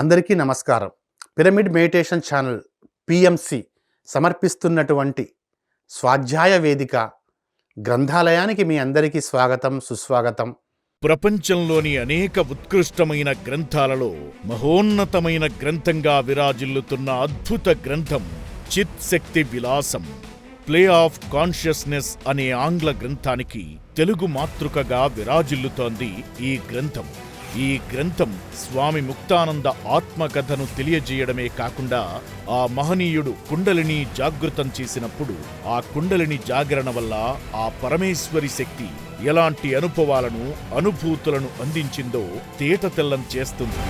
అందరికీ నమస్కారం. Pyramid meditation channel PMC సమర్పిస్తున్నటువంటి స్వాధ్యాయ వేదిక గ్రంథాలయానికి మీ అందరికీ స్వాగతం సుస్వాగతం. ప్రపంచంలోని అనేక ఉత్కృష్టమైన గ్రంథాలలో మహోన్నతమైన గ్రంథంగా విరాజిల్లుతున్న అద్భుత గ్రంథం Chit Shakti Vilasam play of consciousness అనే ఆంగ్ల గ్రంథానికి తెలుగు మాతృకగా విరాజిల్లుతోంది ఈ గ్రంథం. ఈ గ్రంథం స్వామి ముక్తానంద ఆత్మకథను తెలియజేయడమే కాకుండా ఆ మహనీయుడు కుండలిని జాగృతం చేసినప్పుడు ఆ కుండలిని జాగరణ వల్ల ఆ పరమేశ్వరి శక్తి ఎలాంటి అనుభవాలను అనుభూతులను అందించిందో తేటతెల్లం చేస్తుంది.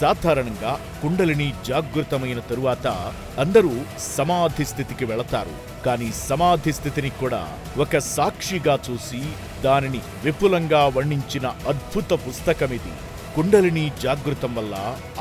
సాధారణంగా కుండలిని జాగృతమైన తరువాత అందరూ సమాధి స్థితికి వెళతారు. కానీ సమాధి స్థితిని కూడా ఒక సాక్షిగా చూసి దానిని విపులంగా వర్ణించిన అద్భుత పుస్తకమిది. కుండలిని జాగృతం వల్ల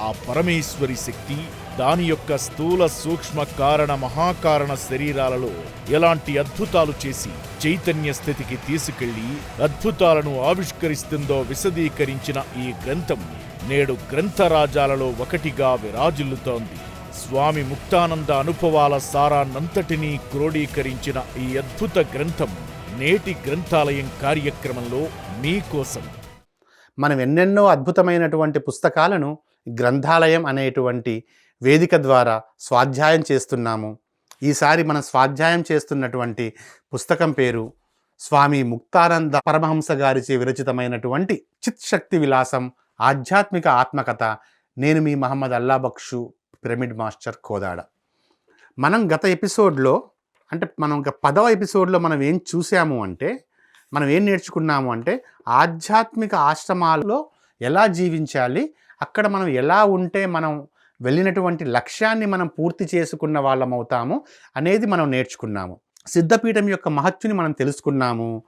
ఆ పరమేశ్వరి శక్తి దాని యొక్క స్థూల సూక్ష్మ కారణ మహాకారణ శరీరాలలో ఎలాంటి అద్భుతాలు చేసి చైతన్య స్థితికి తీసుకెళ్ళి అద్భుతాలను ఆవిష్కరిస్తుందో విశదీకరించిన ఈ గ్రంథం నేడు గ్రంథరాజాలలో ఒకటిగా విరాజిల్లుతోంది. స్వామి ముక్తానంద అనుభవాల సారాన్నంతటినీ క్రోడీకరించిన ఈ అద్భుత గ్రంథం నేటి గ్రంథాలయం కార్యక్రమంలో మీకోసం మనం ఎన్నెన్నో అద్భుతమైనటువంటి పుస్తకాలను గ్రంథాలయం అనేటువంటి వేదిక ద్వారా స్వాధ్యాయం చేస్తున్నాము. ఈసారి మనం స్వాధ్యాయం చేస్తున్నటువంటి పుస్తకం పేరు స్వామి ముక్తానంద పరమహంస గారిచే విరచితమైనటువంటి చిత్ శక్తి విలాసం ఆధ్యాత్మిక ఆత్మకథ. నేను మీ Mohammed Allabakshu. Pyramid master Kodad. మనం గత ఎపిసోడ్లో అంటే మనం ఒక పదవ ఎపిసోడ్లో మనం ఏం చూసాము అంటే మనం ఏం నేర్చుకున్నాము అంటే ఆధ్యాత్మిక ఆశ్రమాల్లో ఎలా జీవించాలి అక్కడ మనం ఎలా ఉంటే మనం వెళ్ళినటువంటి లక్ష్యాన్ని మనం పూర్తి చేసుకున్న వాళ్ళం అవుతాము అనేది మనం నేర్చుకున్నాము. సిద్ధపీఠం యొక్క మహత్తుని మనం తెలుసుకున్నాము.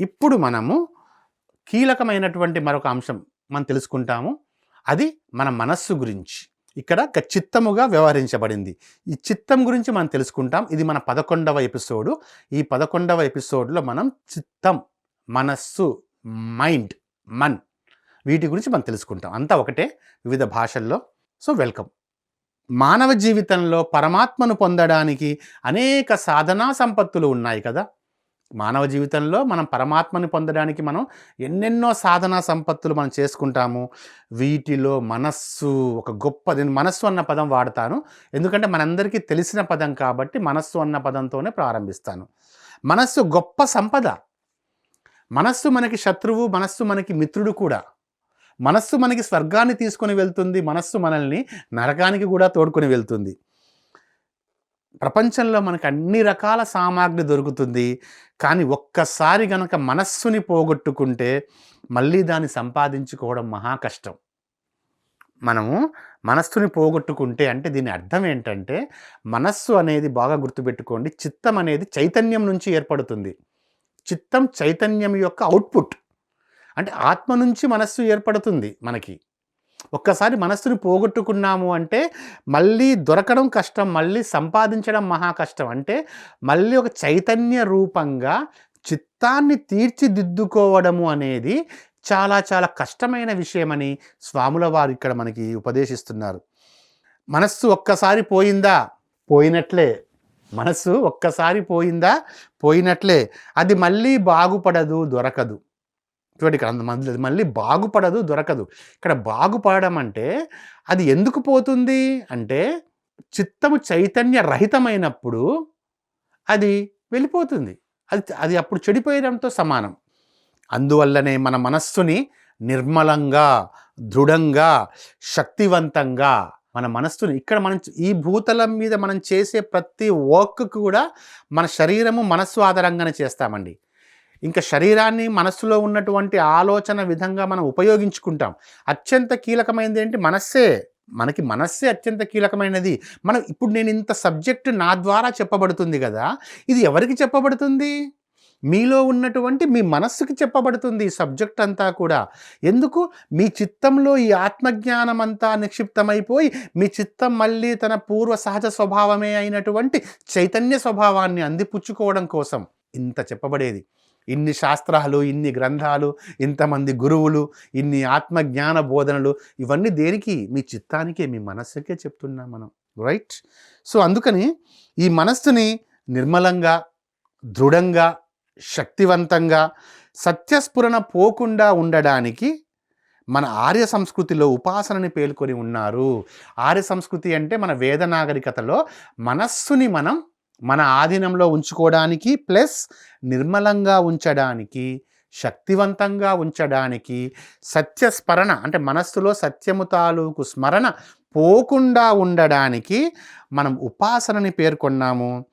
ఇప్పుడు మనము కీలకమైనటువంటి మరొక అంశం మనం తెలుసుకుంటాము. అది మన మనస్సు గురించి. ఇక్కడ చిత్తముగా వ్యవహరించబడింది. ఈ చిత్తం గురించి మనం తెలుసుకుంటాం. ఇది మన పదకొండవ ఎపిసోడు. ఈ పదకొండవ ఎపిసోడ్లో మనం చిత్తం మనస్సు మైండ్ మన్ వీటి గురించి మనం తెలుసుకుంటాం. అంతా ఒకటే వివిధ భాషల్లో. So welcome. మానవ జీవితంలో పరమాత్మను పొందడానికి అనేక సాధనా సంపత్తులు ఉన్నాయి కదా. మానవ జీవితంలో మనం పరమాత్మని పొందడానికి మనం ఎన్నెన్నో సాధనా సంపత్తులు మనం చేసుకుంటాము. వీటిలో మనస్సు ఒక గొప్ప నేను మనస్సు అన్న పదం వాడతాను. ఎందుకంటే మనందరికీ తెలిసిన పదం కాబట్టి మనస్సు అన్న పదంతోనే ప్రారంభిస్తాను. మనస్సు గొప్ప సంపద. మనస్సు మనకి శత్రువు మనస్సు మనకి మిత్రుడు కూడా. మనస్సు మనకి స్వర్గాన్ని తీసుకొని వెళ్తుంది. మనస్సు మనల్ని నరకానికి కూడా తోడుకొని వెళ్తుంది. ప్రపంచంలో మనకు అన్ని రకాల సామాగ్రి దొరుకుతుంది. కానీ ఒక్కసారి గనక మనస్సుని పోగొట్టుకుంటే మళ్ళీ దాన్ని సంపాదించుకోవడం మహా కష్టం. మనము మనస్సుని పోగొట్టుకుంటే అంటే దీని అర్థం ఏంటంటే మనస్సు అనేది బాగా గుర్తుపెట్టుకోండి. చిత్తం అనేది చైతన్యం నుంచి ఏర్పడుతుంది. చిత్తం చైతన్యం యొక్క అవుట్పుట్. అంటే ఆత్మ నుంచి మనస్సు ఏర్పడుతుంది మనకి. ఒక్కసారి మనస్సును పోగొట్టుకున్నాము అంటే మళ్ళీ దొరకడం కష్టం మళ్ళీ సంపాదించడం మహా కష్టం. అంటే మళ్ళీ ఒక చైతన్య రూపంగా చిత్తాన్ని తీర్చిదిద్దుకోవడము అనేది చాలా చాలా కష్టమైన విషయమని స్వాముల వారు ఇక్కడ మనకి ఉపదేశిస్తున్నారు. మనస్సు ఒక్కసారి పోయిందా? పోయినట్లే. మనస్సు ఒక్కసారి పోయిందా? పోయినట్లే. అది మళ్ళీ బాగుపడదు దొరకదు. చూడండి ఇక్కడ మళ్ళీ మళ్ళీ బాగుపడదు దొరకదు. ఇక్కడ బాగుపడడం అంటే అది ఎందుకు పోతుంది అంటే చిత్తము చైతన్య రహితమైనప్పుడు అది వెళ్ళిపోతుంది. అది అది అప్పుడు చెడిపోయడంతో సమానం. అందువల్లనే మన మనస్సుని నిర్మలంగా దృఢంగా శక్తివంతంగా మన మనస్సుని ఇక్కడ మనం ఈ భూతలం మీద మనం చేసే ప్రతి వర్క్ కూడా మన శరీరము మనస్సు ఆధారంగానే చేస్తామండి. ఇంకా శరీరాన్ని మనస్సులో ఉన్నటువంటి ఆలోచన విధంగా మనం ఉపయోగించుకుంటాం. అత్యంత కీలకమైనది ఏంటి? మనస్సే. మనకి మనస్సే అత్యంత కీలకమైనది. మనం ఇప్పుడు నేను ఇంత సబ్జెక్టు నా ద్వారా చెప్పబడుతుంది కదా ఇది ఎవరికి చెప్పబడుతుంది? మీలో ఉన్నటువంటి మీ మనస్సుకి చెప్పబడుతుంది ఈ సబ్జెక్ట్ అంతా కూడా. ఎందుకు? మీ చిత్తంలో ఈ ఆత్మజ్ఞానం అంతా నిక్షిప్తమైపోయి మీ చిత్తం మళ్ళీ తన పూర్వ సహజ స్వభావమే అయినటువంటి చైతన్య స్వభావాన్ని అందిపుచ్చుకోవడం కోసం. ఇంత చెప్పబడేది. ఇన్ని శాస్త్రాలు ఇన్ని గ్రంథాలు ఇంతమంది గురువులు ఇన్ని ఆత్మజ్ఞాన బోధనలు ఇవన్నీ దేనికి? మీ చిత్తానికే మీ మనస్సుకే చెప్తున్నాం మనం రైట్? సో అందుకని ఈ మనస్సుని నిర్మలంగా దృఢంగా శక్తివంతంగా సత్యస్ఫురణ పోకుండా ఉండడానికి మన ఆర్య సంస్కృతిలో ఉపాసనని పేర్కొని ఉన్నారు. ఆర్య సంస్కృతి అంటే మన వేద నాగరికతలో మనస్సుని మనం మన ఆధీనంలో ఉంచుకోవడానికి ప్లస్ నిర్మలంగా ఉంచడానికి శక్తివంతంగా ఉంచడానికి సత్యస్మరణ అంటే మనస్సులో సత్యము తాలూకు స్మరణ పోకుండా ఉండడానికి మనం ఉపాసనని పేర్కొన్నాము.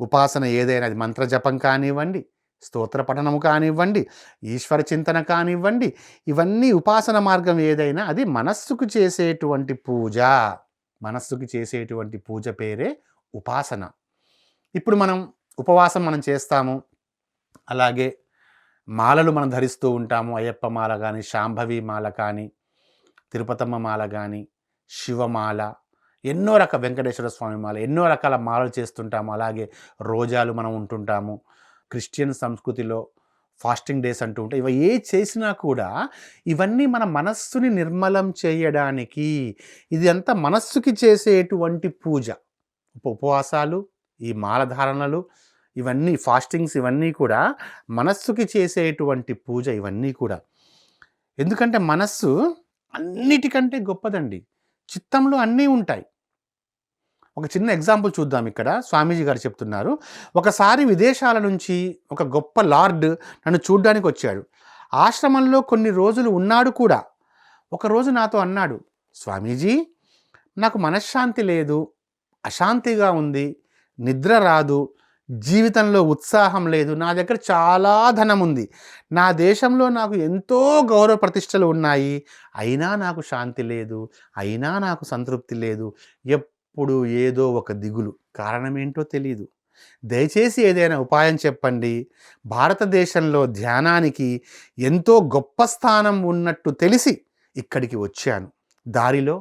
ఉపాసన ఏదైనా అది మంత్రజపం కానివ్వండి స్తోత్ర పఠనము కానివ్వండి ఈశ్వర చింతన కానివ్వండి ఇవన్నీ ఉపాసన మార్గం ఏదైనా అది మనస్సుకు చేసేటువంటి పూజ. మనస్సుకు చేసేటువంటి పూజ పేరే ఉపాసన. ఇప్పుడు మనం ఉపవాసం మనం చేస్తాము. అలాగే మాలలు మనం ధరిస్తూ ఉంటాము. అయ్యప్ప మాల కానీ శాంభవి మాల కానీ తిరుపతమ్మ మాల కానీ శివమాల ఎన్నో రకాల వెంకటేశ్వర స్వామి మాల ఎన్నో రకాల మాలలు చేస్తుంటాము. అలాగే రోజాలు మనం ఉంటుంటాము. క్రిస్టియన్ సంస్కృతిలో ఫాస్టింగ్ డేస్ అంటూ ఉంటాయి. ఇవి ఏ చేసినా కూడా ఇవన్నీ మన మనస్సుని నిర్మలం చేయడానికి ఇది అంతా మనస్సుకి చేసేటువంటి పూజ. ఉప- ఉపవాసాలు ఈ మాలధారణలు ఇవన్నీ ఫాస్టింగ్స్ ఇవన్నీ కూడా మనస్సుకి చేసేటువంటి పూజ ఇవన్నీ కూడా. ఎందుకంటే మనస్సు అన్నిటికంటే గొప్పదండి. చిత్తంలో అన్నీ ఉంటాయి. ఒక చిన్న ఎగ్జాంపుల్ చూద్దాం ఇక్కడ. స్వామీజీ గారు చెప్తున్నారు. ఒకసారి విదేశాల నుంచి ఒక గొప్ప లార్డ్ నన్ను చూడ్డానికి వచ్చాడు. ఆశ్రమంలో కొన్ని రోజులు ఉన్నాడు కూడా. ఒకరోజు నాతో అన్నాడు స్వామీజీ నాకు మనశ్శాంతి లేదు. అశాంతిగా ఉంది. నిద్ర రాదు జీవితంలో ఉత్సాహం లేదు నా దగ్గర చాలా ధనం ఉంది నా దేశంలో నాకు ఎంతో గౌరవ ప్రతిష్టలు ఉన్నాయి అయినా నాకు శాంతి లేదు అయినా నాకు సంతృప్తి లేదు ఎప్పుడు ఏదో ఒక దిగులు. కారణం ఏంటో తెలియదు దయచేసి ఏదైనా ఉపాయం చెప్పండి. భారతదేశంలో ధ్యానానికి ఎంతో గొప్ప స్థానం ఉన్నట్టు తెలిసి ఇక్కడికి వచ్చాను. దారిలో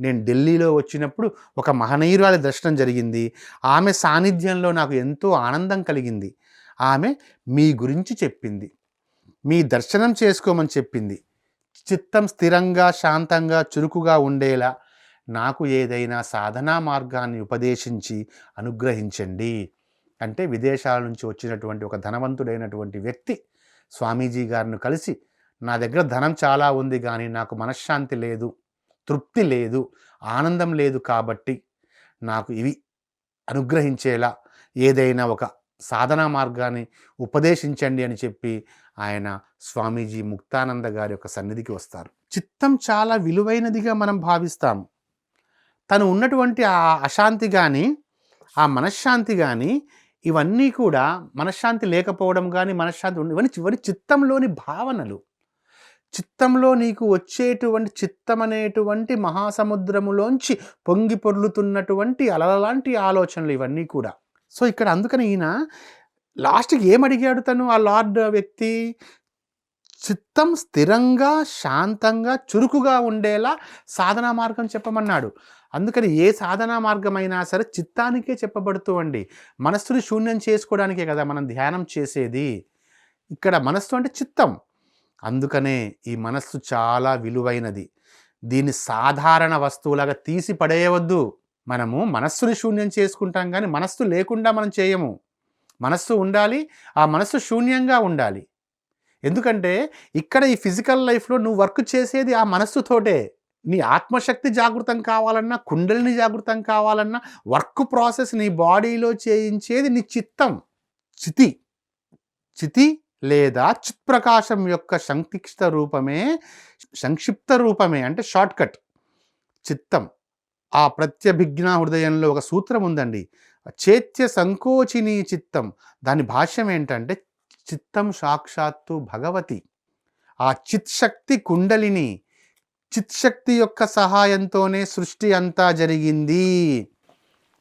నేను ఢిల్లీలో వచ్చినప్పుడు ఒక మహనీయురాలి దర్శనం జరిగింది. ఆమె సాన్నిధ్యంలో నాకు ఎంతో ఆనందం కలిగింది. ఆమె మీ గురించి చెప్పింది. మీ దర్శనం చేసుకోమని చెప్పింది. చిత్తం స్థిరంగా శాంతంగా చురుకుగా ఉండేలా నాకు ఏదైనా సాధనా మార్గాన్ని ఉపదేశించి అనుగ్రహించండి. అంటే విదేశాల నుంచి వచ్చినటువంటి ఒక ధనవంతుడైనటువంటి వ్యక్తి స్వామీజీ గారిని కలిసి నా దగ్గర ధనం చాలా ఉంది కానీ నాకు మనశ్శాంతి లేదు. తృప్తి లేదు ఆనందం లేదు కాబట్టి నాకు ఇవి అనుగ్రహించేలా ఏదైనా ఒక సాధనా మార్గాన్ని ఉపదేశించండి అని చెప్పి ఆయన స్వామీజీ ముక్తానంద గారి యొక్క సన్నిధికి వస్తారు. చిత్తం చాలా విలువైనదిగా మనం భావిస్తాము. తను ఉన్నటువంటి ఆ అశాంతి కానీ ఆ మనశ్శాంతి కానీ ఇవన్నీ కూడా మనశ్శాంతి లేకపోవడం కానీ మనశ్శాంతి ఇవన్నీ చివరి చిత్తంలోని భావనలు. చిత్తంలో నీకు వచ్చేటువంటి చిత్తం అనేటువంటి మహాసముద్రములోంచి పొంగి పొర్లుతున్నటువంటి అలలాంటి ఆలోచనలు ఇవన్నీ కూడా. సో ఇక్కడ అందుకని ఈయన లాస్ట్కి ఏం అడిగాడు తను? ఆ లార్డ్ వ్యక్తి చిత్తం స్థిరంగా శాంతంగా చురుకుగా ఉండేలా సాధనా మార్గం చెప్పమన్నాడు. అందుకని ఏ సాధనా మార్గమైనా సరే చిత్తానికే చెప్పబడుతూ అండి మనస్సుని శూన్యం చేసుకోవడానికే కదా మనం ధ్యానం చేసేది. ఇక్కడ మనస్సు అంటే చిత్తం. అందుకనే ఈ మనస్సు చాలా విలువైనది. దీన్ని సాధారణ వస్తువులాగా తీసి పడేయవద్దు. మనము మనస్సుని శూన్యం చేసుకుంటాం కానీ మనస్సు లేకుండా మనం చేయము. మనస్సు ఉండాలి ఆ మనస్సు శూన్యంగా ఉండాలి. ఎందుకంటే ఇక్కడ ఈ ఫిజికల్ లైఫ్లో నువ్వు వర్క్ చేసేది ఆ మనస్సుతోటే. నీ ఆత్మశక్తి జాగృతం కావాలన్నా కుండలిని జాగృతం కావాలన్నా వర్క్ ప్రాసెస్ నీ బాడీలో చేయించేది నీ చిత్తం. చితి. చితి లేదా చిత్ప్రకాశం యొక్క సంక్షిప్త రూపమే సంక్షిప్త రూపమే అంటే షార్ట్ కట్ చిత్తం. ఆ ప్రత్యభిజ్ఞా హృదయంలో ఒక సూత్రం ఉందండి. చేత్య సంకోచిని చిత్తం. దాని భాష్యం ఏంటంటే చిత్తం సాక్షాత్తు భగవతి. ఆ చిత్శక్తి కుండలిని చిత్శక్తి యొక్క సహాయంతోనే సృష్టి అంతా జరిగింది.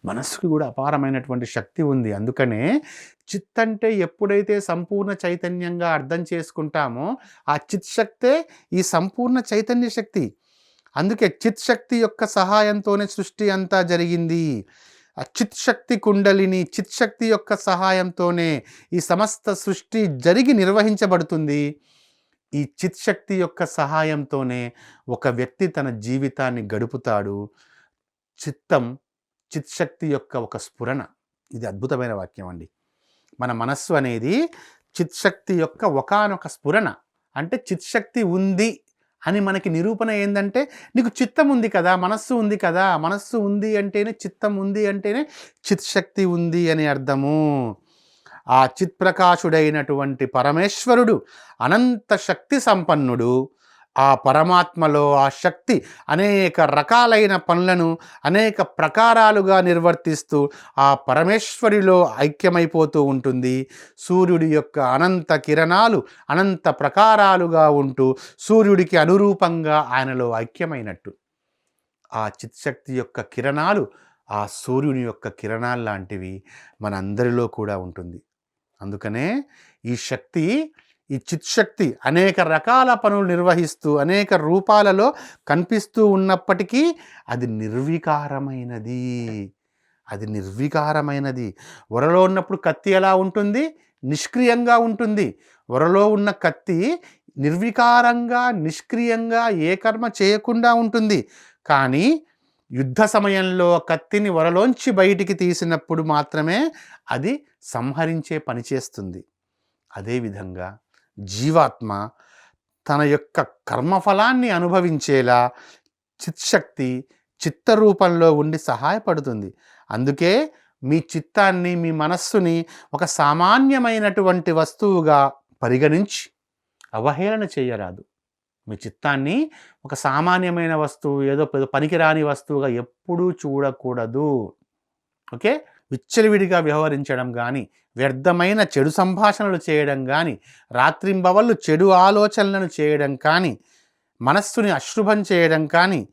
మనస్సుకు కూడా అపారమైనటువంటి శక్తి ఉంది. అందుకనే చిత్ అంటే ఎప్పుడైతే సంపూర్ణ చైతన్యంగా అర్థం చేసుకుంటామో ఆ చిత్ శక్తే ఈ సంపూర్ణ చైతన్య శక్తి. అందుకే చిత్ శక్తి యొక్క సహాయంతోనే సృష్టి అంతా జరిగింది. ఆ చిత్శక్తి కుండలిని చిత్శక్తి యొక్క సహాయంతోనే ఈ సమస్త సృష్టి జరిగి నిర్వహించబడుతుంది. ఈ చిత్శక్తి యొక్క సహాయంతోనే ఒక వ్యక్తి తన జీవితాన్ని గడుపుతాడు. చిత్తం చిత్శక్తి యొక్క ఒక స్ఫురణ. ఇది అద్భుతమైన వాక్యం అండి. మన మనస్సు అనేది చిత్శక్తి యొక్క ఒకానొక స్ఫురణ. అంటే చిత్శక్తి ఉంది అని మనకి నిరూపణ ఏంటంటే నీకు చిత్తం ఉంది కదా మనస్సు ఉంది కదా మనస్సు ఉంది అంటేనే చిత్తం ఉంది అంటేనే చిత్శక్తి ఉంది అని అర్థము. ఆ చిత్ప్రకాశుడైనటువంటి పరమేశ్వరుడు అనంత శక్తి సంపన్నుడు ఆ పరమాత్మలో ఆ శక్తి అనేక రకాలైన పనులను అనేక ప్రకారాలుగా నిర్వర్తిస్తూ ఆ పరమేశ్వరిలో ఐక్యమైపోతూ ఉంటుంది. సూర్యుడి యొక్క అనంత కిరణాలు అనంత ప్రకారాలుగా ఉంటూ సూర్యుడికి అనురూపంగా ఆయనలో ఐక్యమైనట్టు. ఆ చిత్శక్తి యొక్క కిరణాలు ఆ సూర్యుని యొక్క కిరణాలు లాంటివి మనందరిలో కూడా ఉంటుంది. అందుకనే ఈ శక్తి ఈ చిత్శక్తి అనేక రకాల పనులు నిర్వహిస్తూ అనేక రూపాలలో కనిపిస్తూ ఉన్నప్పటికీ అది నిర్వికారమైనది. అది నిర్వికారమైనది. వరలో ఉన్నప్పుడు కత్తి ఎలా ఉంటుంది? నిష్క్రియంగా ఉంటుంది. వరలో ఉన్న కత్తి నిర్వికారంగా నిష్క్రియంగా ఏ కర్మ చేయకుండా ఉంటుంది. కానీ యుద్ధ సమయంలో కత్తిని వరలోంచి బయటికి తీసినప్పుడు మాత్రమే అది సంహరించే పని చేస్తుంది. అదేవిధంగా జీవాత్మ తన యొక్క కర్మఫలాన్ని అనుభవించేలా చిత్శక్తి చిత్త రూపంలో ఉండి సహాయపడుతుంది. అందుకే మీ చిత్తాన్ని మీ మనస్సుని ఒక సామాన్యమైనటువంటి వస్తువుగా పరిగణించి అవహేళన చేయరాదు. మీ చిత్తాన్ని ఒక సామాన్యమైన వస్తువు ఏదో పనికిరాని వస్తువుగా ఎప్పుడూ చూడకూడదు. ఓకే? విచ్చలవిడిగా వ్యవహరించడం కానీ వ్యర్థమైన చెడు సంభాషణలు చేయడం కానీ రాత్రింబవళ్ళు చెడు ఆలోచనలను చేయడం కానీ మనస్సుని అశుభం చేయడం కానీ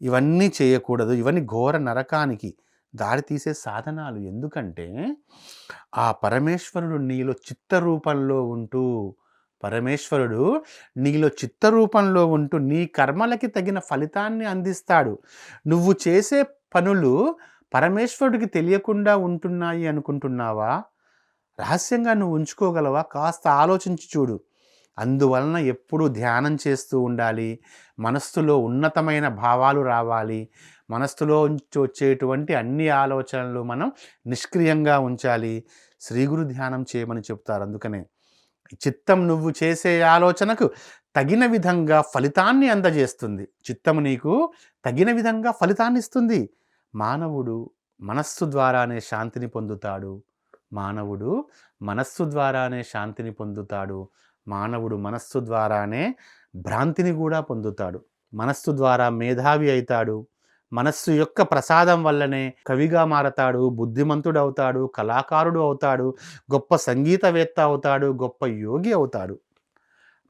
ఇవన్నీ చేయకూడదు. ఇవన్నీ ఘోర నరకానికి దారి తీసే సాధనాలు. ఎందుకంటే ఆ పరమేశ్వరుడు నీలో చిత్త రూపంలో ఉంటూ పరమేశ్వరుడు నీలో చిత్త రూపంలో ఉంటూ నీ కర్మలకి తగిన ఫలితాన్ని అందిస్తాడు. నువ్వు చేసే పనులు పరమేశ్వరుడికి తెలియకుండా ఉంటున్నాయి అనుకుంటున్నావా? రహస్యంగా నువ్వు ఉంచుకోగలవా? కాస్త ఆలోచించి చూడు. అందువలన ఎప్పుడూ ధ్యానం చేస్తూ ఉండాలి. మనస్సులో ఉన్నతమైన భావాలు రావాలి. మనస్సులో ఉంచి వచ్చేటువంటి అన్ని ఆలోచనలు మనం నిష్క్రియంగా ఉంచాలి. శ్రీ గురు ధ్యానం చేయమని చెప్తారు. అందుకనే చిత్తం నువ్వు చేసే ఆలోచనకు తగిన విధంగా ఫలితాన్ని అందజేస్తుంది. చిత్తం నీకు తగిన విధంగా ఫలితాన్ని ఇస్తుంది. మానవుడు మనస్సు ద్వారానే శాంతిని పొందుతాడు. మానవుడు మనస్సు ద్వారానే శాంతిని పొందుతాడు. మానవుడు మనస్సు ద్వారానే భ్రాంతిని కూడా పొందుతాడు. మనస్సు ద్వారా మేధావి అవుతాడు మనస్సు యొక్క ప్రసాదం వల్లనే కవిగా మారతాడు బుద్ధిమంతుడు అవుతాడు కళాకారుడు అవుతాడు గొప్ప సంగీతవేత్త అవుతాడు గొప్ప యోగి అవుతాడు.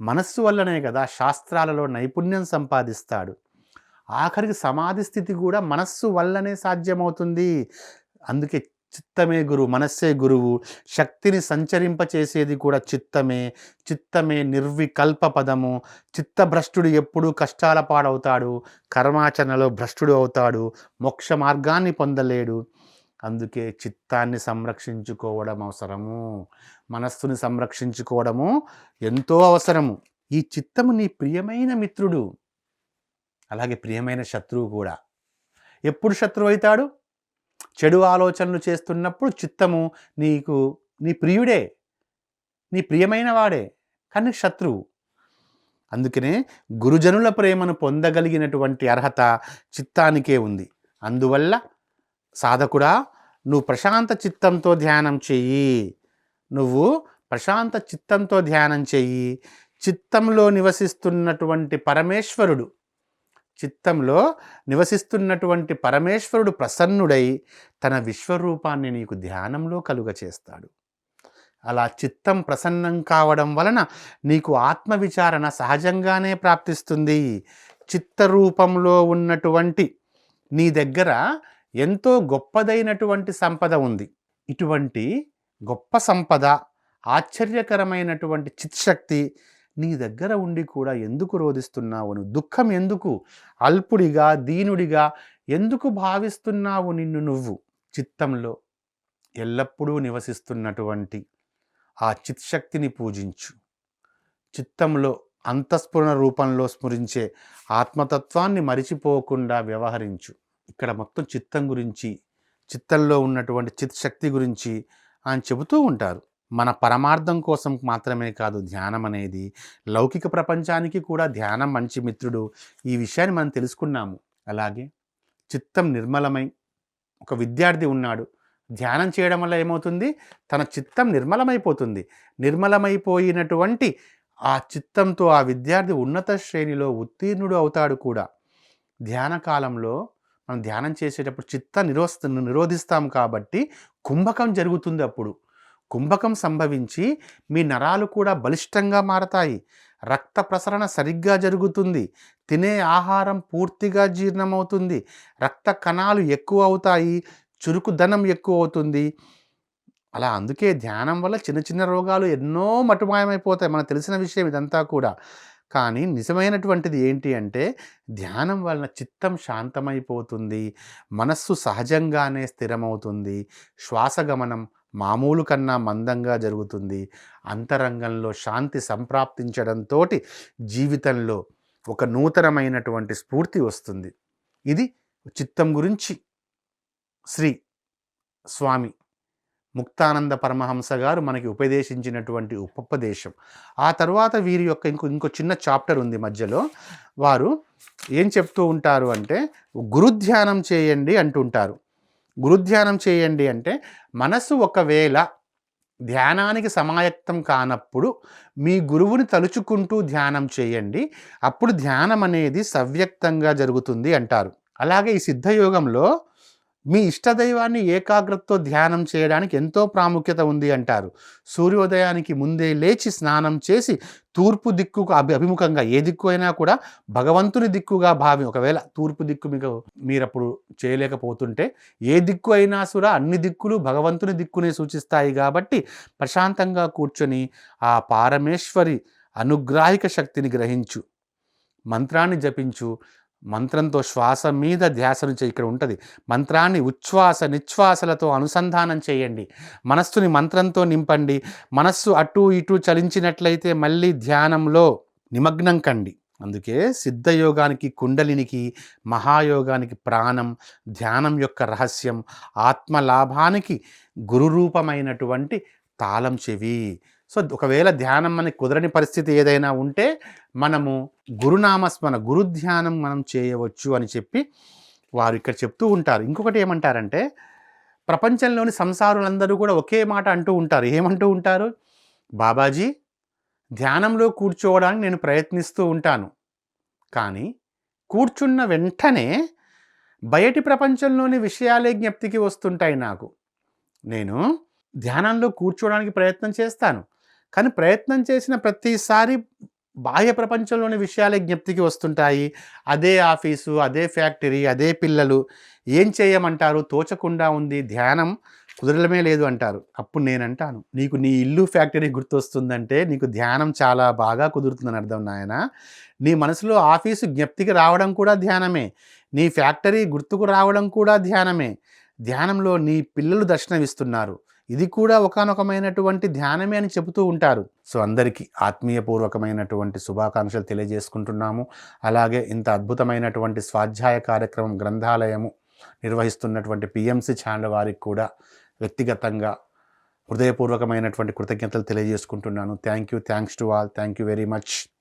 మనస్సు వల్లనే కదా శాస్త్రాలలో నైపుణ్యం సంపాదిస్తాడు. ఆఖరికి సమాధి స్థితి కూడా మనస్సు వల్లనే సాధ్యమవుతుంది. అందుకే చిత్తమే గురువు మనస్సే గురువు. శక్తిని సంచరింపచేసేది కూడా చిత్తమే. చిత్తమే నిర్వికల్ప పదము. చిత్తభ్రష్టుడు ఎప్పుడూ కష్టాల పాడవుతాడు. కర్మాచరణలో భ్రష్టుడు అవుతాడు. మోక్ష మార్గాన్ని పొందలేడు. అందుకే చిత్తాన్ని సంరక్షించుకోవడం అవసరము. మనస్సుని సంరక్షించుకోవడము ఎంతో అవసరము. ఈ చిత్తము నీ ప్రియమైన మిత్రుడు. అలాగే ప్రియమైన శత్రువు కూడా. ఎప్పుడు శత్రువు అవుతాడు? చెడు ఆలోచనలు చేస్తున్నప్పుడు చిత్తము నీకు నీ ప్రియుడే నీ ప్రియమైన వాడే కానీ శత్రువు. అందుకనే గురుజనుల ప్రేమను పొందగలిగినటువంటి అర్హత చిత్తానికే ఉంది. అందువల్ల సాధకుడా నువ్వు ప్రశాంత చిత్తంతో ధ్యానం చెయ్యి. నువ్వు ప్రశాంత చిత్తంతో ధ్యానం చెయ్యి. చిత్తంలో నివసిస్తున్నటువంటి పరమేశ్వరుడు చిత్తంలో నివసిస్తున్నటువంటి పరమేశ్వరుడు ప్రసన్నుడై తన విశ్వరూపాన్ని నీకు ధ్యానంలో కలుగ చేస్తాడు అలా చిత్తం ప్రసన్నం కావడం వలన నీకు ఆత్మవిచారణ సహజంగానే ప్రాప్తిస్తుంది. చిత్తరూపంలో ఉన్నటువంటి నీ దగ్గర ఎంతో గొప్పదైనటువంటి సంపద ఉంది. ఇటువంటి గొప్ప సంపద ఆశ్చర్యకరమైనటువంటి చిత్శక్తి నీ దగ్గర ఉండి కూడా ఎందుకు రోధిస్తున్నావు? నువ్వు దుఃఖం ఎందుకు? అల్పుడిగా దీనుడిగా ఎందుకు భావిస్తున్నావు నిన్ను నువ్వు? చిత్తంలో ఎల్లప్పుడూ నివసిస్తున్నటువంటి ఆ చిత్శక్తిని పూజించు. చిత్తంలో అంతఃస్ఫురణ రూపంలో స్మరించే ఆత్మతత్వాన్ని మరిచిపోకుండా వ్యవహరించు. ఇక్కడ మొత్తం చిత్తం గురించి చిత్తంలో ఉన్నటువంటి చిత్శక్తి గురించి ఆయన చెబుతూ ఉంటారు. మన పరమార్థం కోసం మాత్రమే కాదు ధ్యానం అనేది లౌకిక ప్రపంచానికి కూడా ధ్యానం మంచి మిత్రుడు. ఈ విషయాన్ని మనం తెలుసుకున్నాము. అలాగే చిత్తం నిర్మలమై ఒక విద్యార్థి ఉన్నాడు. ధ్యానం చేయడం వల్ల ఏమవుతుంది? తన చిత్తం నిర్మలమైపోతుంది. నిర్మలమైపోయినటువంటి ఆ చిత్తంతో ఆ విద్యార్థి ఉన్నత శ్రేణిలో ఉత్తీర్ణుడు అవుతాడు కూడా. ధ్యాన కాలంలో మనం ధ్యానం చేసేటప్పుడు చిత్త నిరోధ నిరోధిస్తాం కాబట్టి కుంభకం జరుగుతుంది అప్పుడు. కుంభకం సంభవించి మీ నరాలు కూడా బలిష్టంగా మారతాయి. రక్త ప్రసరణ సరిగ్గా జరుగుతుంది. తినే ఆహారం పూర్తిగా జీర్ణమవుతుంది. రక్త కణాలు ఎక్కువ అవుతాయి. చురుకుదనం ఎక్కువ అవుతుంది. అలా అందుకే ధ్యానం వల్ల చిన్న చిన్న రోగాలు ఎన్నో మటుమాయమైపోతాయి. మనకు తెలిసిన విషయం ఇదంతా కూడా. కానీ నిజమైనటువంటిది ఏంటి అంటే ధ్యానం వలన చిత్తం శాంతమైపోతుంది. మనస్సు సహజంగానే స్థిరమవుతుంది. శ్వాసగమనం మామూలు కన్నా మందంగా జరుగుతుంది. అంతరంగంలో శాంతి సంప్రాప్తించడంతో జీవితంలో ఒక నూతనమైనటువంటి స్ఫూర్తి వస్తుంది. ఇది చిత్తం గురించి శ్రీ స్వామి ముక్తానంద పరమహంస గారు మనకి ఉపదేశించినటువంటి ఉపదేశం ఆ తర్వాత వీరి యొక్క ఇంకో ఇంకో చిన్న చాప్టర్ ఉంది మధ్యలో. వారు ఏం చెప్తూ ఉంటారు అంటే గురుధ్యానం చేయండి అంటుంటారు. గురుధ్యానం చేయండి అంటే మనసు ఒకవేళ ధ్యానానికి సమాయత్తం కానప్పుడు మీ గురువుని తలుచుకుంటూ ధ్యానం చేయండి. అప్పుడు ధ్యానం అనేది సవ్యక్తంగా జరుగుతుంది అంటారు. అలాగే ఈ సిద్ధయోగంలో మీ ఇష్టదైవాన్ని ఏకాగ్రతతో ధ్యానం చేయడానికి ఎంతో ప్రాముఖ్యత ఉంది అంటారు. సూర్యోదయానికి ముందే లేచి స్నానం చేసి తూర్పు దిక్కుకు అభి అభిముఖంగా ఏ దిక్కు అయినా కూడా భగవంతుని దిక్కుగా భావి ఒకవేళ తూర్పు దిక్కు మీకు మీరు అప్పుడు చేయలేకపోతుంటే ఏ దిక్కు అయినా సురా అన్ని దిక్కులు భగవంతుని దిక్కునే సూచిస్తాయి కాబట్టి ప్రశాంతంగా కూర్చొని ఆ పారమేశ్వరి అనుగ్రాహిక శక్తిని గ్రహించు. మంత్రాన్ని జపించు. మంత్రంతో శ్వాస మీద ధ్యాసను చే ఇక్కడ ఉంటుంది. మంత్రాన్ని ఉచ్ఛ్వాస నిశ్వాసలతో అనుసంధానం చేయండి. మనస్సుని మంత్రంతో నింపండి. మనస్సు అటు ఇటు చలించినట్లయితే మళ్ళీ ధ్యానంలో నిమగ్నం కండి. అందుకే సిద్ధయోగానికి కుండలినికి మహాయోగానికి ప్రాణం ధ్యానం యొక్క రహస్యం ఆత్మలాభానికి గురురూపమైనటువంటి తాళం చెవి. సో ఒకవేళ ధ్యానం మనకి కుదరని పరిస్థితి ఏదైనా ఉంటే మనము గురునామస్మరణ గురుధ్యానం మనం చేయవచ్చు అని చెప్పి వారు ఇక్కడ చెప్తూ ఉంటారు. ఇంకొకటి ఏమంటారంటే ప్రపంచంలోని సంసారులందరూ కూడా ఒకే మాట అంటూ ఉంటారు. ఏమంటూ ఉంటారు? బాబాజీ ధ్యానంలో కూర్చోవడానికి నేను ప్రయత్నిస్తూ ఉంటాను. కానీ కూర్చున్న వెంటనే బయటి ప్రపంచంలోని విషయాలే జ్ఞప్తికి వస్తుంటాయి నాకు. నేను ధ్యానంలో కూర్చోవడానికి ప్రయత్నం చేస్తాను. కానీ ప్రయత్నం చేసిన ప్రతిసారి బాహ్య ప్రపంచంలోని విషయాలే జ్ఞప్తికి వస్తుంటాయి. అదే ఆఫీసు అదే ఫ్యాక్టరీ అదే పిల్లలు. ఏం చేయమంటారు? తోచకుండా ఉంది. ధ్యానం కుదరడమే లేదు అంటారు. అప్పుడు నేను అంటాను నీకు నీ ఇల్లు ఫ్యాక్టరీ గుర్తొస్తుందంటే నీకు ధ్యానం చాలా బాగా కుదురుతుందని అర్థం నాయన. నీ మనసులో ఆఫీసు జ్ఞప్తికి రావడం కూడా ధ్యానమే. నీ ఫ్యాక్టరీ గుర్తుకు రావడం కూడా ధ్యానమే. ధ్యానంలో నీ పిల్లలు దర్శనమిస్తున్నారు. ఇది కూడా ఒకనొకమైనటువంటి ధ్యానమే అని చెబుతూ ఉంటారు. సో అందరికీ ఆత్మీయపూర్వకమైనటువంటి శుభాకాంక్షలు తెలియజేసుకుంటున్నాము. అలాగే ఇంత అద్భుతమైనటువంటి స్వాధ్యాయ కార్యక్రమం గ్రంథాలయము నిర్వహిస్తున్నటువంటి పిఎంసి ఛానల్ వారికి కూడా వ్యక్తిగతంగా హృదయపూర్వకమైనటువంటి కృతజ్ఞతలు తెలియజేసుకుంటున్నాను. Thank you. Thanks to all. Thank you very much.